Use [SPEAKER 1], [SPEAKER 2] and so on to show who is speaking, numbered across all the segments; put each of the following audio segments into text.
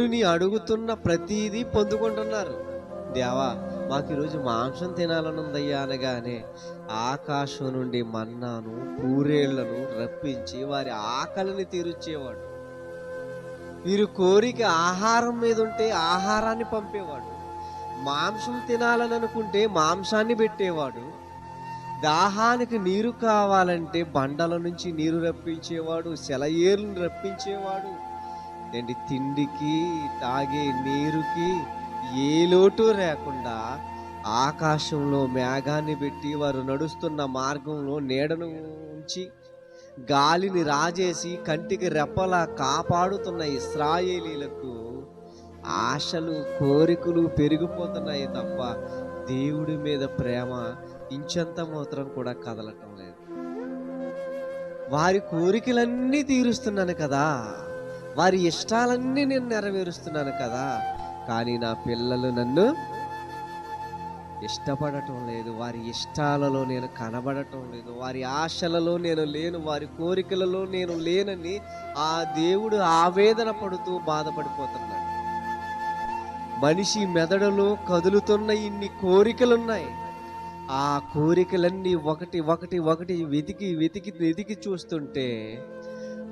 [SPEAKER 1] దేవుడిని అడుగుతున్న ప్రతిదీ పొందుకుంటున్నారు. దేవా మాకు ఈరోజు మాంసం తినాలనుందయ్యా అనగానే ఆకాశం నుండి మన్నాను పూరేళ్ళను రప్పించి వారి ఆకలిని తీరుచ్చేవాడు. వీరు కోరిక ఆహారం మీద ఉంటే ఆహారాన్ని పంపేవాడు. మాంసం తినాలని అనుకుంటే మాంసాన్ని పెట్టేవాడు. దాహానికి నీరు కావాలంటే బండల నుంచి నీరు రప్పించేవాడు సెలయేరును రప్పించేవాడు. ఏంటి తిండికి తాగే నీరుకి ఏ లోటు లేకుండా ఆకాశంలో మేఘాన్ని పెట్టి వారు నడుస్తున్న మార్గంలో నీడను ఉంచి గాలిని రాజేసి కంటికి రెప్పలా కాపాడుతున్న ఇస్రాయేలీలకు ఆశలు కోరికలు పెరిగిపోతున్నాయి తప్ప దేవుడి మీద ప్రేమ ఇంచెంత మాత్రం కూడా కదలటం లేదు. వారి కోరికలన్నీ తీరుస్తున్నాను కదా. వారి ఇష్టాలన్నీ నేను నెరవేరుస్తున్నాను కదా. కానీ నా పిల్లలు నన్ను ఇష్టపడటం లేదు. వారి ఇష్టాలలో నేను కనబడటం లేదు. వారి ఆశలలో నేను లేను. వారి కోరికలలో నేను లేనని ఆ దేవుడు ఆవేదన పడుతూ బాధపడిపోతున్నాడు. మనిషి మెదడులో కదులుతున్న ఇన్ని కోరికలున్నాయి. ఆ కోరికలన్నీ ఒకటి ఒకటి ఒకటి వెతికి వెతికి వెతికి చూస్తుంటే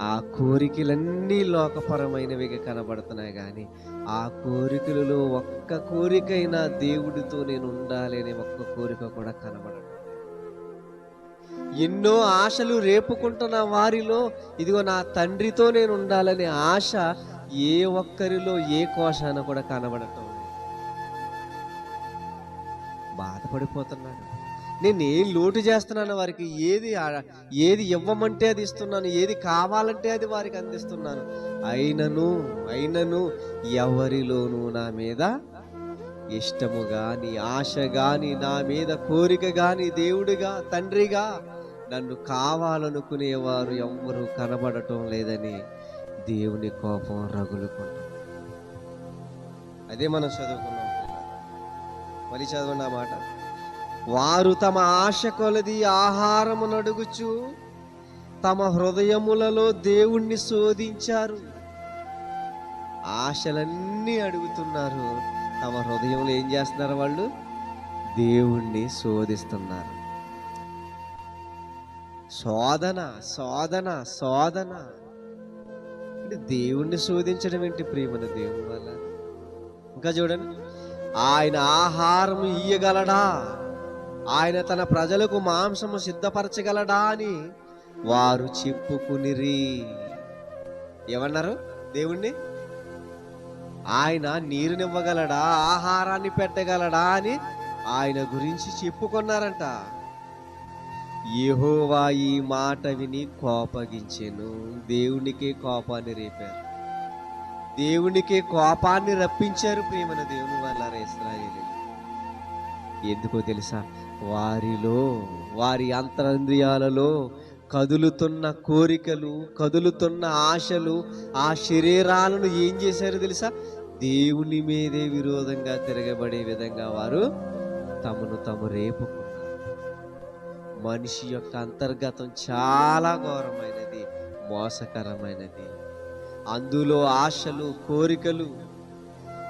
[SPEAKER 1] ఆ కోరికలన్నీ లోకపరమైనవిగా కనబడుతున్నాయి కానీ ఆ కోరికలలో ఒక్క కోరికైనా దేవుడితో నేను ఉండాలి అనే ఒక్క కోరిక కూడా కనబడదు. ఎన్నో ఆశలు రేపుకుంటున్న వారిలో ఇదిగో నా తండ్రితో నేను ఉండాలనే ఆశ ఏ ఒక్కరిలో ఏ కోశాన కూడా కనబడటం బాధపడిపోతున్నాడు. నేను ఏం లోటు చేస్తున్నాను వారికి? ఏది ఏది ఇవ్వమంటే అది ఇస్తున్నాను ఏది కావాలంటే అది వారికి అందిస్తున్నాను. అయినను అయినను ఎవరిలోనూ నా మీద ఇష్టము కానీ ఆశ కానీ నా మీద కోరిక కానీ దేవుడిగా తండ్రిగా నన్ను కావాలనుకునేవారు ఎవ్వరూ కనబడటం లేదని దేవుని కోపం రగులుకుంటుంది. అదే మనం చదువుకున్నాం. మళ్ళీ చదవండి ఆ మాట. వారు తమ ఆశ కొలది ఆహారము నడుగుచు తమ హృదయములలో దేవుణ్ణి శోధించారు. ఆశలన్నీ అడుగుతున్నారు. తమ హృదయంలో ఏం చేస్తున్నారు వాళ్ళు? దేవుణ్ణి శోధిస్తున్నారు. శోధన శోధన శోధన. అంటే దేవుణ్ణి శోధించడం ఏంటి ప్రేమన దేవుని వల్ల ఇంకా చూడండి. ఆయన ఆహారం ఇయ్యగలడా? ఆయన తన ప్రజలకు మాంసము సిద్ధపరచగలడా అని వారు చెప్పుకునిరి. ఏమన్నారు? దేవుణ్ణి? ఆయన నీరునివ్వగలడా? ఆహారాన్ని పెట్టగలడా అని ఆయన గురించి చెప్పుకున్నారంట. యహోవా ఈ మాట విని కోపగించెను. దేవునికే కోపాన్ని రేపారు. దేవునికే కోపాన్ని రప్పించారు ప్రేమన దేవుని వల్ల ఇస్రాయేలీలు. ఎందుకో తెలుసా? వారిలో వారి అంతరంద్రియాలలో కదులుతున్న కోరికలు కదులుతున్న ఆశలు ఆ శరీరాలను ఏం చేశారో తెలుసా? దేవుని మీదే విరోధంగా తిరగబడే విధంగా వారు తమను తాము రేపుకున్నారు. మనిషి యొక్క అంతర్గతం చాలా ఘోరమైనది మోసకరమైనది. అందులో ఆశలు కోరికలు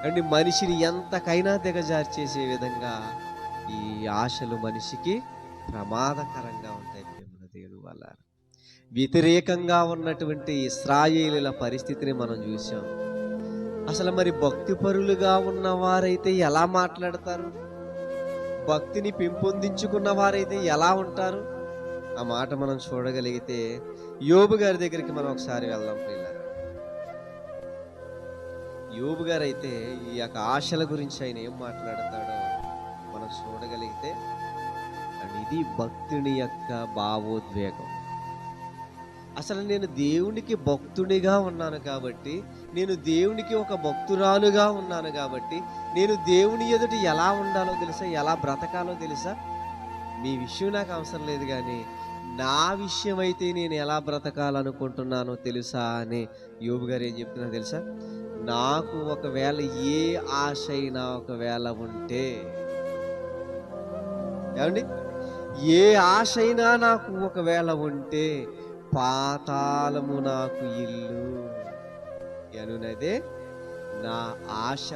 [SPEAKER 1] అండ్ మనిషిని ఎంతకైనా దిగజార్చేసే విధంగా ఈ ఆశలు మనిషికి ప్రమాదకరంగా ఉంటాయి ప్రేమల దేవుడు వల్ల వ్యతిరేకంగా ఉన్నటువంటి ఇస్రాయేలీల పరిస్థితిని మనం చూసాం అసలు మరి భక్తి పరులుగా ఉన్న వారైతే ఎలా మాట్లాడతారు? భక్తిని పెంపొందించుకున్న వారైతే ఎలా ఉంటారు? ఆ మాట మనం చూడగలిగితే యోబు గారి దగ్గరికి మనం ఒకసారి వెళ్దాం పిల్లలు యోబు గారు అయితే ఈ యొక్క ఆశల గురించి ఆయన ఏం మాట్లాడతాడో మనం చూడగలిగితే అండ్ ఇది భక్తుని యొక్క భావోద్వేగం. అసలు నేను దేవునికి భక్తునిగా ఉన్నాను కాబట్టి నేను దేవునికి ఒక భక్తురాలుగా ఉన్నాను కాబట్టి నేను దేవుని ఎదుట ఎలా ఉండాలో తెలుసా? ఎలా బ్రతకాలో తెలుసా? మీ విషయం నాకు అవసరం లేదు కానీ నా విషయం అయితే నేను ఎలా బ్రతకాలనుకుంటున్నానో తెలుసా అని యోబు గారు ఏం చెప్తున్నా తెలుసా? నాకు ఒకవేళ ఏ ఆశ అయినా ఒకవేళ ఉంటే ఏమండి? ఏ ఆశ అయినా నాకు ఒకవేళ ఉంటే పాతాళము నాకు ఇల్లు. అనునదే నా ఆశ.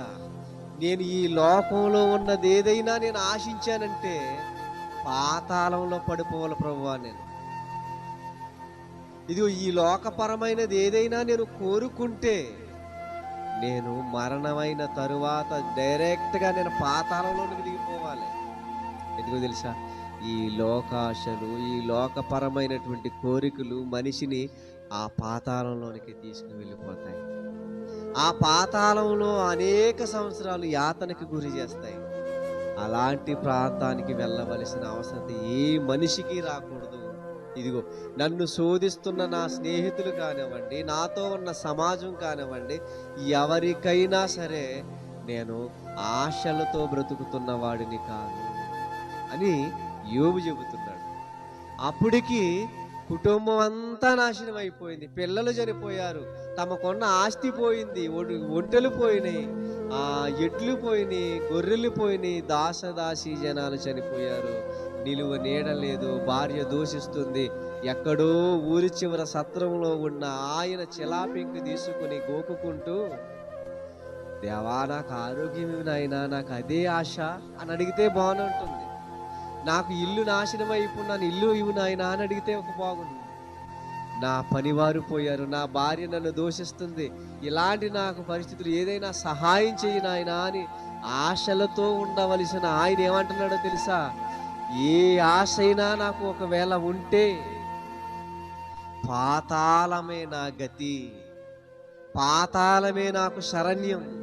[SPEAKER 1] నేను ఈ లోకంలో ఉన్నది ఏదైనా నేను ఆశించానంటే పాతాళంలో పడిపోవాలి ప్రభువా నేను. ఇదిగో ఈ లోకపరమైనది ఏదైనా నేను కోరుకుంటే నేను మరణమైన తరువాత డైరెక్ట్గా నేను పాతాళంలోనికి దిగిపోవాలి. ఎందుకో తెలుసా? ఈ లోకాశలు ఈ లోకపరమైనటువంటి కోరికలు మనిషిని ఆ పాతాళంలోనికి తీసుకుని వెళ్ళిపోతాయి ఆ పాతాళంలో అనేక సంవత్సరాలు యాతనకి గురి చేస్తాయి. అలాంటి ప్రాంతానికి వెళ్ళవలసిన అవసరం ఏ మనిషికి రాకూడదు. ఇదిగో నన్ను శోధిస్తున్న నా స్నేహితులు కానివ్వండి నాతో ఉన్న సమాజం కానివ్వండి ఎవరికైనా సరే నేను ఆశలతో బ్రతుకుతున్న వాడిని కాదు. అని యోబు చెబుతున్నాడు. అప్పటికి కుటుంబం అంతా నాశనం అయిపోయింది. పిల్లలు చనిపోయారు. తమకున్న ఆస్తి పోయింది. ఒంటెలు పోయినాయి. ఆ ఎడ్లు పోయినాయి గొర్రెలు పోయినాయి. దాసదాసి జనాలు చనిపోయారు. నిలువ నీడ లేదు. భార్య దూషిస్తుంది. ఎక్కడో ఊరి చివర సత్రంలో ఉన్న ఆయన చిలాపింకి తీసుకుని గోకుకుంటూ దేవా నాకు ఆరోగ్యం నాయన? నాకు అదే ఆశ అని అడిగితే బాగుంటుంది. నాకు ఇల్లు నాశనం అయిపోయినాను ఇల్లు ఇవ్వు నాయనా అని అడిగితే ఒక బాగుండు నా పనివారు పోయారు నా భార్య నన్ను దోషిస్తుంది. ఇలాంటి నాకు పరిస్థితులు ఏదైనా సహాయం చేయి నాయన అని ఆశలతో ఉండవలసిన ఆయన ఏమంటున్నాడో తెలుసా? ఏ ఆశ అయినా నాకు ఒకవేళ ఉంటే పాతాళమే నా గతి పాతాళమే నాకు శరణ్యం.